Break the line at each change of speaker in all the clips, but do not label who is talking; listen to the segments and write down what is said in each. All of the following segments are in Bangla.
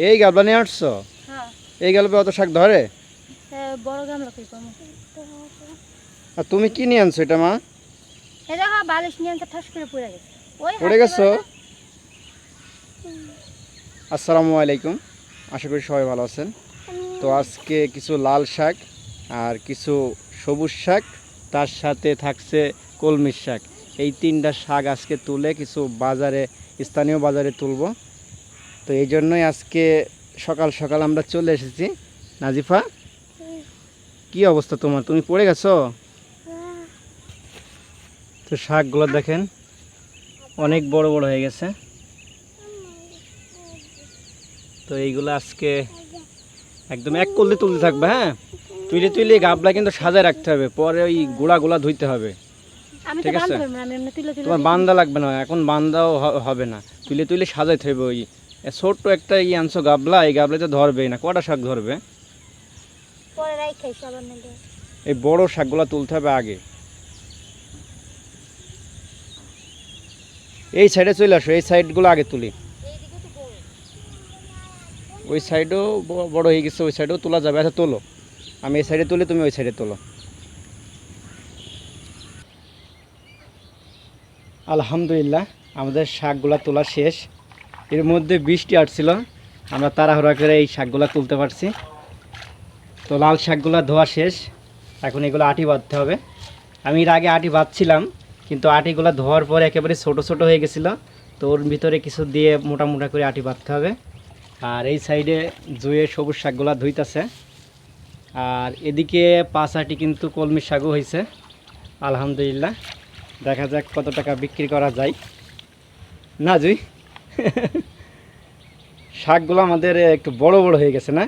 এই গাবলা নিয়ে আসছো
হ্যাঁ।
এই গালবে অত শাক ধরে?
এ, বড় গামলা কই পাবো
আর তুমি কি নিয়ে আনছো এটা মা?
এ দেখো বালিশ নিয়ে আনতে ঠাস করে পড়ে গেছে। ওই
পড়ে গেছো? আসসালামু আলাইকুম। আশা করি সবাই ভালো আছেন। তো আজকে কিছু লাল শাক আর কিছু সবুজ শাক তার সাথে থাকছে কলমির শাক। এই তিনটা শাক আজকে তুলে কিছু বাজারে স্থানীয় বাজারে তুলব। তো এই জন্যই আজকে সকাল সকাল আমরা চলে এসেছি। নাজিফা কি অবস্থা তোমার? তুমি পড়ে গেছো? তো শাকগুলো দেখেন অনেক বড় বড় হয়ে গেছে। তো এইগুলো আজকে একদম এক করলে তুলতে থাকবে হ্যাঁ? তুইলে তুইলে গাবলা কিন্তু সাজায় রাখতে হবে পরে ওই গোড়া গোড়া ধুইতে হবে। ঠিক আছে। তোমার বান্দা লাগবে না এখন বান্দাও হবে না। তুলে তুলে সাজাইতে হবে ওই ছোট্ট একটা ই আনছো গাবলা এই গাবলাতে ধরবেই না কটা শাক ধরবে? এই বড় শাকগুলো তুলতে হবে আগে। এই সাইডে চলে আসো এই সাইডগুলো আগে তুলি। ওই সাইডেও বড় হয়ে গেছে ওই সাইডেও তোলা যাবে। আচ্ছা তোলো। আমি এই সাইডে তুলি তুমি ওই সাইডে তোলো। আলহামদুলিল্লাহ আমাদের শাকগুলা তোলা শেষ। এর মধ্যে বৃষ্টি আসছিল। আমরা তাড়াহুড়া করে এই শাকগুলা তুলতে পারছি। তো লাল শাকগুলা ধোয়া শেষ। এখন এগুলো আটি বাঁধতে হবে। আমি এর আগে আটি বাঁধছিলাম, কিন্তু আটিগুলো ধোয়ার পরে একেবারে ছোট ছোট হয়ে গেছিল। তো ওর ভিতরে কিছু দিয়ে মোটা মোটা করে আটি বাঁধতে হবে। আর এই সাইডে জুয়ে সবুজ শাকগুলা ধুইতেছে। আর এদিকে পাঁচ আটি কিন্তু কলমি শাকও হয়েছে আলহামদুলিল্লাহ। দেখা যাক কত টাকা বিক্রি করা যায়। না, জুই? শাকগুলো আমাদের একটু বড় বড় হয়ে গেছে না।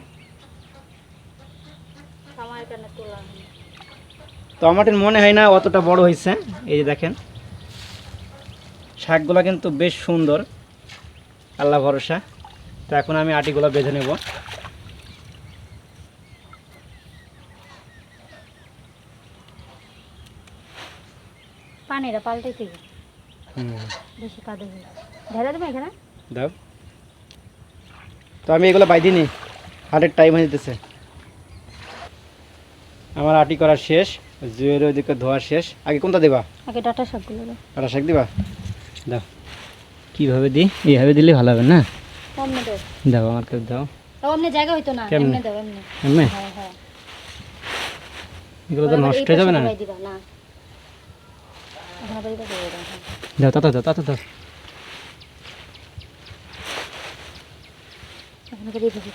তো আমার মনে হয় না অতটা বড় হয়েছে এই যে দেখেন শাকগুলো কিন্তু বেশ সুন্দর। আল্লাহ ভরসা। তো এখন আমি আটিগুলো বেঁধে নেব।
পানিটা পাল্টাইতে গেছে বেশি কাদে হয়ে ঢেলে দেবে এখানে?
দাও। তো আমি এগুলো বাইদি নি হাটের টাইম হয়ে যেতেছে। আমার আটি করা শেষ জুয়ের ওইদিকে ধোয়া শেষ। আগে কোনটা দেবা?
আগে ডাটা শাকগুলো দাও।
আটা শাক দিবা? দাও। কীভাবে দিই? এইভাবে দিলে ভালো হবে না?
দাও?
দাও আমার কাছে দাও।
ও জায়গা হইতো না। এমনি দাও এমনি।
এমনি?
হ্যাঁ হ্যাঁ।
এগুলো তো নষ্ট হয়ে যাবে না?
দাও হ্যাঁ।
দাও তাতা দাও তাতা দাও।
এখন এইভাবে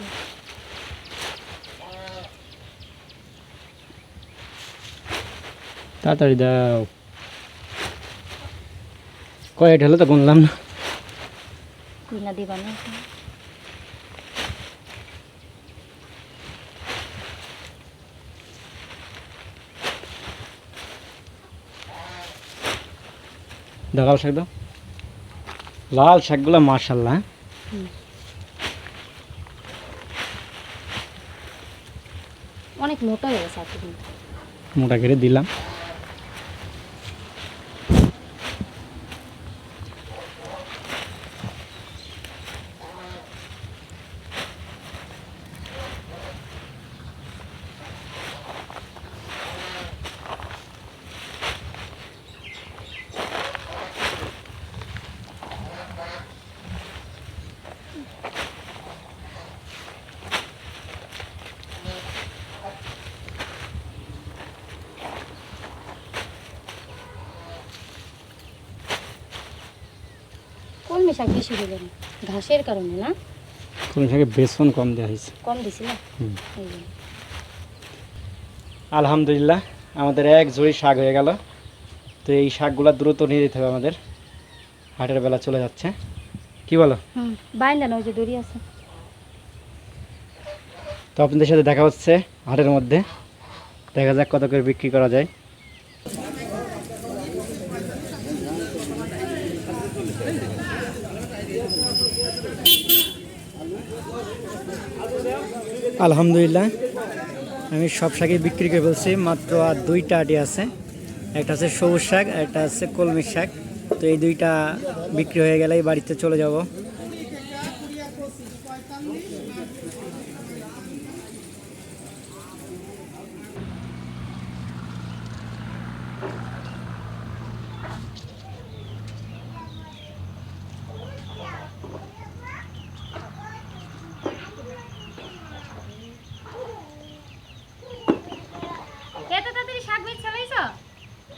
তাড়াতাড়ি দাও। কয়টা হলো তো গুনলাম না।
কুইনা দিবা না
দাও। লাল শাক দাও। লাল শাকগুলো মার্শাল্লাহ
অনেক মোটা হয়ে গেছে
মোটা করে দিলাম।
কলমি শাক বেশি দিলেন ঘাসের কারণে না?
কোন শাকে বেসন কম দেওয়া হয়েছে।
কম দিছি না।
আলহামদুলিল্লাহ আমাদের এক ঝুড়ি শাক হয়ে গেল। তো এই শাকগুলো দ্রুত নিয়ে যেতে হবে আমাদের। হাটের বেলা চলে যাচ্ছে। কি বলো?
বাইন্দা না ওই যে দড়ি আছে।
তো আপনাদের সাথে দেখা হচ্ছে হাটের মধ্যে। দেখা যাক কত করে বিক্রি করা যায়। আলহামদুলিল্লাহ। আমি সব শাকই বিক্রি করে বলছি মাত্র আর দুইটা আটি আছে। একটা আছে সবুজ শাক একটা আছে কলমি শাক। তো এই দুইটা বিক্রি হয়ে গেলেই বাড়িতে চলে যাব।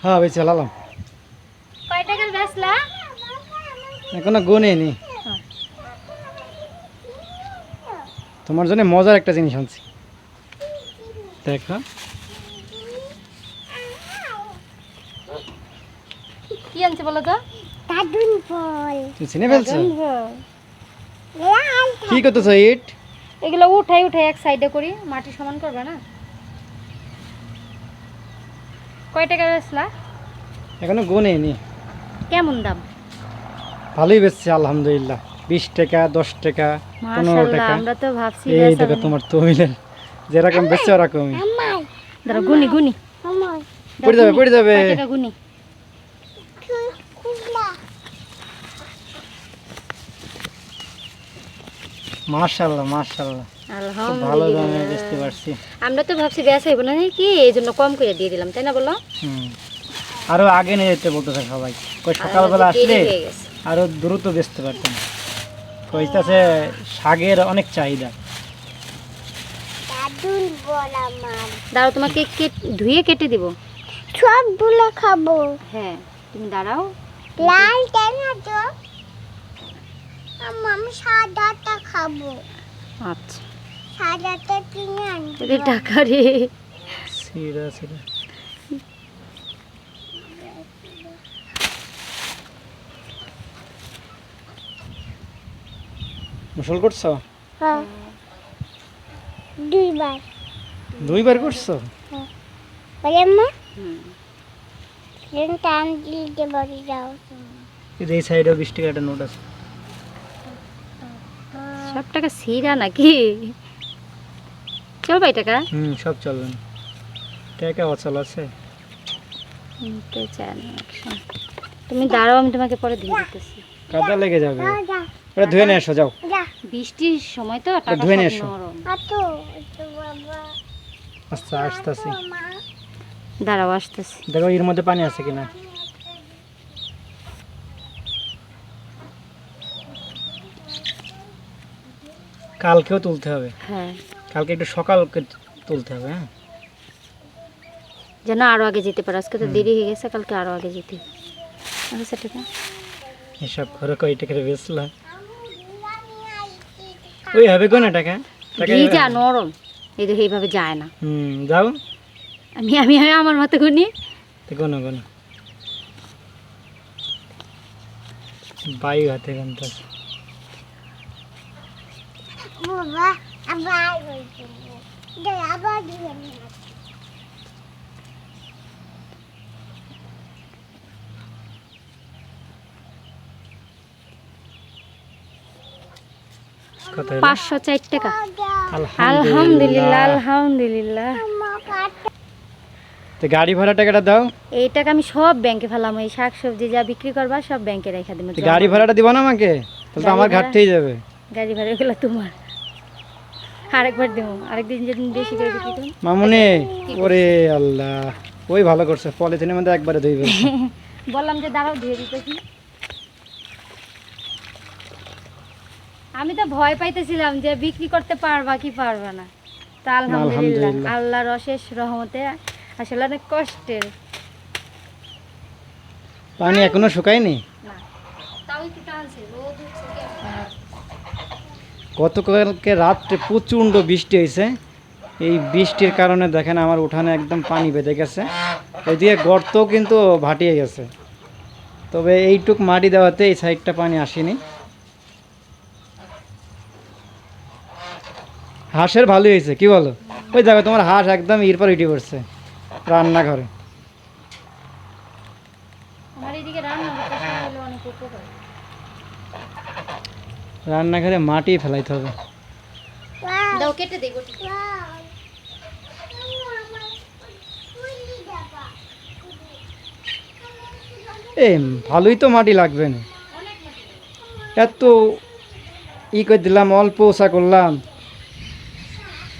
হ্যাঁ ভাই চালালাম।
কয় টাকার বেচলা
এখনও গুনে নি। তোমার জন্য মজার একটা জিনিস আনছি। দেখো।
কি আনছে বলো তো?
দাদুন ফল
তুমি চিনে ফেলছো? কি করতেছো ইট?
এগুলো উঠাই উঠাই এক সাইডে করি মাটি সমান করবে না? কয় টাকা বেচলা?
এখনও গুনে নি।
কেমন দাম?
ভালোই বেচছে আলহামদুলিল্লাহ। বিশ টাকা দশ টাকা পনেরো
মাশাআল্লাহ
টাকা।
আমরা তো ভাবছি
এই দেখো তোমার তমিলের যেরকম বেচছে ওরকমই।
দাঁড়া গুনি গুনি।
পড়ে যাবে পড়ে যাবে।
কয় টাকা গুনি?
মাশাল্লাহ খুব ভালো দামে বেচতে পারছি।
আমরা তো ভাবছি বেচা হইব না কি এই জন্য কম করে দিয়ে দিলাম তাই না বলো?
হুম। আরও আগে নিয়ে যেতে বলতেছে সবাই। কই সকালবেলা আসলে আরও দ্রুত বেচতে পারতাম। কইতাছে শাকের অনেক চাহিদা।
দাঁড়াও তোমাকে কেট- ধুয়ে কেটে দিব?
সবগুলো খাব।
হ্যাঁ তুমি দাঁড়াও।
লাল আম্মা, আমি সাদাটা খাব।
আচ্ছা।
সাদাটা কিনে আনব।
এদের টাকা রে।
সিরা সিরা। মুসল করছ?
হ্যাঁ। দুইবার।
দুইবার করছ?
বলে আম্মা?
হুম।
টান দিতে বাড়ি যাও
এই সাইডেও বিশ টাকা একটা নোট আছে।
সব টাকা সিরা নাকি? চল ভাই টাকা?
হুম সব চলবে। না টাকা অচল আছে।
নিতে চায় না তুমি দাঁড়াও আমি তোমাকে পরে দিয়ে দিতেছি।
কাদা লেগে যাবে। ওটা ধুয়ে নিয়ে এসো যাও।
বৃষ্টির সময় তো টাকা
ধুয়ে নিয়ে এসো।
বাবা।
আস্তে আসতেছি
দাঁড়াও আসতেছি।
দেখো এর মধ্যে পানি আছে কিনা? কালকেও তুলতে হবে।
হ্যাঁ।
কালকে একটু সকাল তুলতে হবে হ্যাঁ।
যেন আরও আগে যেতে পারে। আজকে তো দেরি হয়ে গেছে কালকে আরও আগে যেতে। আচ্ছা
এসব করে কয় টাকা বেচলা? ওই হবে কোন টাকা? টাকা
ভিজা নরম। এই দেখো এইভাবে যায় না।
হুম যাও।
আমি আমি আমি আমার মতো গুনি
তো কোনো কোনো বায়ু হাতে গানটা
বাবা আবার আবার দিয়ে নে।
কথা হলো?
পাঁচশো চার টাকা।
আলহামদুলিল্লাহ।
আলহামদুলিল্লাহ।
তো গাড়ি ভাড়া টাকাটা দাও।
এই টাকা আমি সব ব্যাংকে ফেলাম এই শাক সবজি যা বিক্রি করবা সব ব্যাংকে রেখে দেবো।
গাড়ি ভাড়াটা দিবা না আমাকে? তাহলে তো আমার? ঘাটতেই যাবে।
গাড়ি ভাড়া গুলো তোমার। আরেকবার দেবো আরেকদিন যেদিন বেশি করে
মামুনি ওরে আল্লাহ ওই ভালো করছে পলিথিনের মধ্যে একবারে ধুইবে
বললাম যে দাঁড়াও ধুয়ে দিতেছি। আমি তো ভয় পাইতেছিলাম যে বিক্রি করতে পারবা কি পারবা না। তা আলহামদুলিল্লাহ। আল্লাহর অশেষ রহমতে আসলে অনেক কষ্টের।
পানি এখনও শুকায়নি?
না তাও একটু টানছে রোদ
গতকালকে রাত্রে প্রচণ্ড বৃষ্টি হয়েছে। এই বৃষ্টির কারণে দেখেন আমার উঠানে একদম পানি বেঁধে গেছে। ওইদিকে গর্তও কিন্তু ভাটিয়ে গেছে। তবে এইটুক মাটি দেওয়াতে এই সাইডটা পানি আসেনি। হাঁসের ভালোই হয়েছে, কি বলো? ওই দেখো তোমার হাঁস একদম ইর পর ইটি পড়ছে রান্নাঘরে
আমার এদিকে রান্না করতে সময় হলে অনেক উপকার
রান্নাঘরে মাটি ফেলাইতে হবে।
দাও কেটে দেই
এ ভালোই তো মাটি লাগবে না। এত ই করে দিলাম অল্প ওষা করলাম।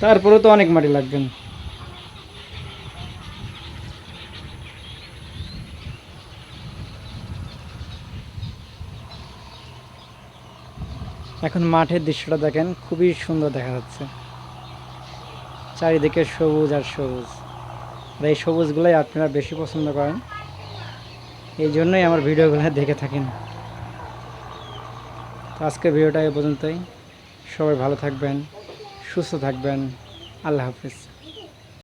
তারপরে তো অনেক মাটি লাগবে না। এখন মাঠের দৃশ্যটা দেখেন, খুবই সুন্দর দেখা যাচ্ছে। চারিদিকে সবুজ আর সবুজ। আর এই সবুজগুলোই আপনারা বেশি পছন্দ করেন। এই জন্যই আমার ভিডিওগুলো দেখে থাকেন। তো আজকের ভিডিওটা এ পর্যন্তই। সবাই ভালো থাকবেন, সুস্থ থাকবেন। আল্লাহ হাফিজ।